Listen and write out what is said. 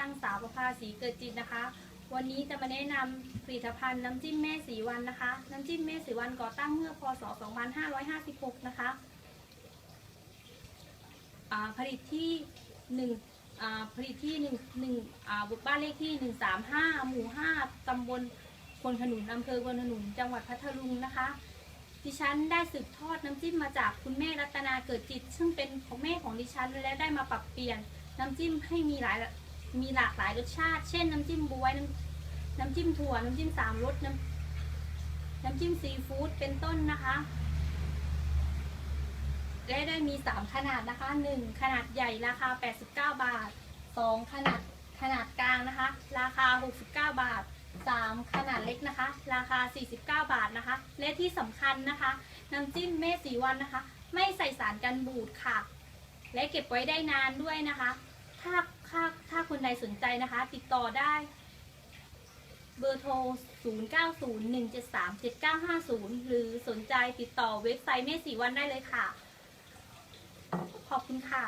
นางสาวประภาสีเกิดจิตนะคะ วันนี้จะมาแนะนำผลิตภัณฑ์น้ำจิ้มแม่สีวันนะคะ น้ำจิ้มแม่สีวันก่อตั้งเมื่อพศ 2556 นะคะอ่าผลิตที่หนึ่งอ่าผลิตที่หนึ่งหนึ่งอ่าบุกบ้านเลขที่ 135 หมู่ 5ตำบลพลขนุนอำเภอพลขนุนจังหวัดพัทลุงนะคะดิฉันได้สืบทอดน้ำจิ้มมาจากคุณแม่รัตนาเกิดจิต ซึ่งเป็นของแม่ของดิฉันและได้มาปรับเปลี่ยนน้ำจิ้มให้มีหลาย มีหลากหลายรสชาติ เช่นน้ำจิ้มบวยน้ำน้ำจิ้มถั่ว น้ำจิ้มสามรสน้ำน้ำจิ้มซีฟู้ดเป็นต้นนะคะและได้มี3ขนาดนะคะ1ขนาดใหญ่ราคา 89 บาท2ขนาดขนาดกลางนะคะ ราคา 69 บาท 3 ขนาดเล็กนะคะ ราคา 49 บาทนะคะ และที่สำคัญนะคะ น้ำจิ้มแม่สีวันนะคะ ไม่ใส่สารกันบูดค่ะ และเก็บไว้ได้นานด้วยนะคะ ถ้า คนใดสนใจนะคะ ติดต่อได้ เบอร์โทร 0901737950 หรือสนใจติดต่อเว็บไซต์แม่สีวันได้เลยค่ะ ขอบคุณค่ะ